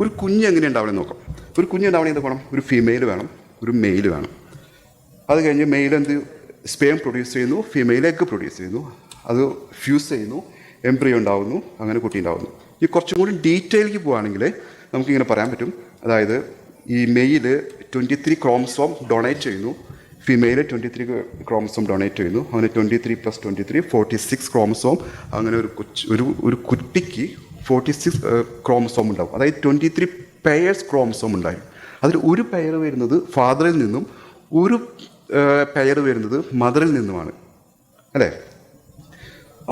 ഒരു കുഞ്ഞ് എങ്ങനെ ഉണ്ടാവണമെന്ന് നോക്കാം. ഒരു കുഞ്ഞ് ഉണ്ടാവണം എന്ത് വേണം? ഒരു ഫീമെയിൽ വേണം ഒരു മെയിൽ വേണം. അത് കഴിഞ്ഞ് മെയിൽ എന്ത് സ്പേം പ്രൊഡ്യൂസ് ചെയ്യുന്നു ഫീമെയിൽ എഗ് പ്രൊഡ്യൂസ് ചെയ്യുന്നു അത് ഫ്യൂസ് ചെയ്യുന്നു എംബ്രിയോ ഉണ്ടാവുന്നു അങ്ങനെ കുട്ടി ഉണ്ടാവുന്നു. ഈ കുറച്ചും കൂടി ഡീറ്റെയിലേക്ക് പോവുകയാണെങ്കിൽ നമുക്കിങ്ങനെ പറയാൻ പറ്റും. അതായത് ഈ male twenty three chromosome donate ചെയ്യുന്നു female twenty three chromosome donate ചെയ്യുന്നു അങ്ങനെ twenty three plus twenty three forty six chromosome അങ്ങനെ ഒരു കൊച്ചു ഒരു ഒരു കുട്ടിക്ക് ഫോർട്ടി സിക്സ് ക്രോമസോം ഉണ്ടാവും. അതായത് ട്വന്റി ത്രീ പെയേഴ്സ് ക്രോമസോം ഉണ്ടായി. അതിൽ ഒരു പെയർ വരുന്നത് ഫാദറിൽ നിന്നും ഒരു പെയർ വരുന്നത് മദറിൽ നിന്നുമാണ്. അല്ലേ?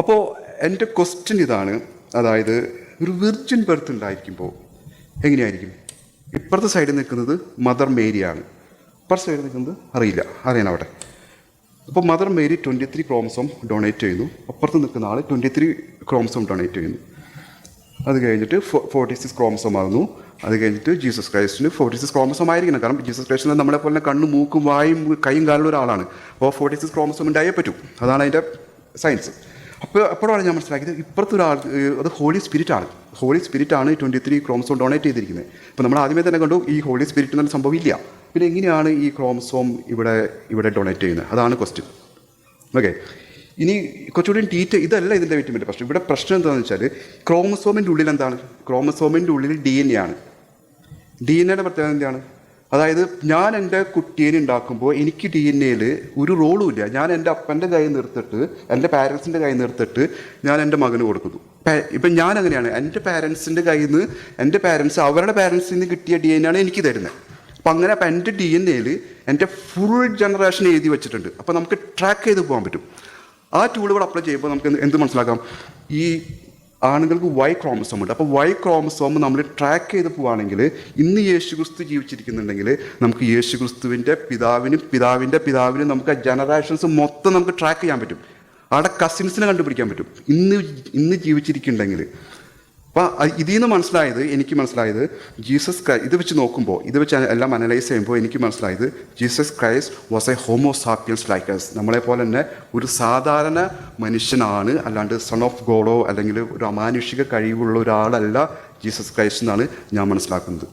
അപ്പോൾ എന്റെ ക്വസ്റ്റ്യൻ ഇതാണ്. അതായത് ഒരു വിർജിൻ ബർത്ത് ഉണ്ടായിരിക്കുമ്പോൾ എങ്ങനെയായിരിക്കും? ഇപ്പുറത്തെ സൈഡിൽ നിൽക്കുന്നത് മദർ മേരിയാണ് ഇപ്പുറത്തെ സൈഡിൽ നിൽക്കുന്നത് അറിയില്ല. അറിയണം അവിടെ അപ്പോൾ Mother Mary twenty three chromosome donate ചെയ്യുന്നു. അപ്പുറത്ത് നിൽക്കുന്ന ആൾ ട്വന്റി ത്രീ ക്രോമസോം ഡൊണേറ്റ് ചെയ്യുന്നു. അത് കഴിഞ്ഞിട്ട് ഫോർട്ടി സിക്സ് ക്രോമസോം ആകുന്നു അത് കഴിഞ്ഞിട്ട് ജീസസ് ക്രൈസ്റ്റിന് ഫോർട്ടി സിക്സ് ക്രോമസോം ആയിരിക്കണം കാരണം ജീസസ് ക്രൈസ്റ്റിന് നമ്മളെ പോലെ കണ്ണും മൂക്കും വായും കൈയും കാലുള്ള ഒരാളാണ്. അപ്പോൾ ഫോർട്ടി സിക്സ് ക്രോമസോം ഉണ്ടായേ പറ്റൂ. അതാണ് അതിന്റെ സയൻസ് അപ്പോൾ അപ്പോഴാണ് ഞാൻ മനസ്സിലാക്കിയത് ഇപ്പുറത്തെ ഒരാൾ അത് ഹോളി സ്പിരിറ്റാണ് ഹോളി സ്പിരിറ്റാണ് ട്വന്റി ത്രീ ക്രോമസോം ഡൊണേറ്റ് ചെയ്തിരിക്കുന്നത് അപ്പോൾ നമ്മൾ ആദ്യമേ തന്നെ കണ്ടു ഈ ഹോളി സ്പിരിറ്റ് എന്നൊരു സംഭവം ഇല്ല. പിന്നെ എങ്ങനെയാണ് ഈ ക്രോമസോം ഇവിടെ ഇവിടെ ഡൊണേറ്റ് ചെയ്യുന്നത് അതാണ് ക്വസ്റ്റ്യൻ ഓക്കെ ഇനി കുറച്ചുകൂടി ഡീറ്റെയിൽ ഇതല്ല ഇതിന്റെ ഏറ്റവും വലിയ പ്രശ്നം. ഇവിടെ പ്രശ്നം എന്താണെന്ന് വെച്ചാൽ ക്രോമസോമിന്റെ ഉള്ളിൽ എന്താണ് ക്രോമസോമിന്റെ ഉള്ളിൽ ഡി എൻ എ ആണ്. ഡി എൻ എയുടെ പ്രത്യേകത എന്താണ്? അതായത് ഞാൻ എന്റെ കുട്ടീനെ ഉണ്ടാക്കുമ്പോൾ എനിക്ക് ഡി എൻ എയിൽ ഒരു റോളും ഇല്ല. ഞാൻ എന്റെ അപ്പന്റെ കൈ നിർത്തിട്ട് എന്റെ പാരൻസിന്റെ കൈ നിർത്തിട്ട് ഞാൻ എന്റെ മകന് കൊടുക്കുന്നു. ഇപ്പം ഞാൻ അങ്ങനെയാണ് എന്റെ പാരൻസിന്റെ കയ്യിൽ നിന്ന് എന്റെ പാരൻസ് അവരുടെ പാരൻസിൽ നിന്ന് കിട്ടിയ ഡി എൻ ആണ് എനിക്ക് തരുന്നത് അപ്പം അങ്ങനെ അപ്പം എന്റെ ഡി എൻ എയിൽ എന്റെ ഫുൾ ജനറേഷൻ എഴുതി വെച്ചിട്ടുണ്ട്. അപ്പോൾ നമുക്ക് ട്രാക്ക് ചെയ്ത് പോകാൻ പറ്റും. ആ ടൂൾ അപ്ലൈ ചെയ്യുമ്പോൾ നമുക്ക് എന്ത് മനസ്സിലാക്കാം? ഈ ആണുങ്ങൾക്ക് വൈ ക്രോമസോം ഉണ്ട്. അപ്പോൾ വൈ ക്രോമസോം നമ്മൾ ട്രാക്ക് ചെയ്ത് പോവുകയാണെങ്കിൽ ഇന്ന് യേശു ക്രിസ്തു ജീവിച്ചിരിക്കുന്നുണ്ടെങ്കിൽ നമുക്ക് യേശു ക്രിസ്തുവിന്റെ പിതാവിനും പിതാവിന്റെ പിതാവിനും നമുക്ക് ജനറേഷൻസ് മൊത്തം നമുക്ക് ട്രാക്ക് ചെയ്യാൻ പറ്റും. അവിടെ കസിൻസിനെ കണ്ടുപിടിക്കാൻ പറ്റും. ഇന്ന് ഇന്ന് ജീവിച്ചിരിക്കുന്നുണ്ടെങ്കിൽ അപ്പോൾ ഇതിൽ നിന്ന് മനസ്സിലായത് എനിക്ക് മനസ്സിലായത് ജീസസ് ക്രൈ ഇത് വെച്ച് നോക്കുമ്പോൾ ഇത് വെച്ച് എല്ലാം അനലൈസ് ചെയ്യുമ്പോൾ എനിക്ക് മനസ്സിലായത് Jesus Christ was a homo sapiens like us നമ്മളെ പോലെ തന്നെ ഒരു സാധാരണ മനുഷ്യനാണ് അല്ലാണ്ട് സൺ ഓഫ് ഗോഡോ അല്ലെങ്കിൽ ഒരു അമാനുഷിക കഴിവുള്ള ഒരാളല്ല ജീസസ് ക്രൈസ്റ്റ് എന്നാണ് ഞാൻ മനസ്സിലാക്കുന്നത്.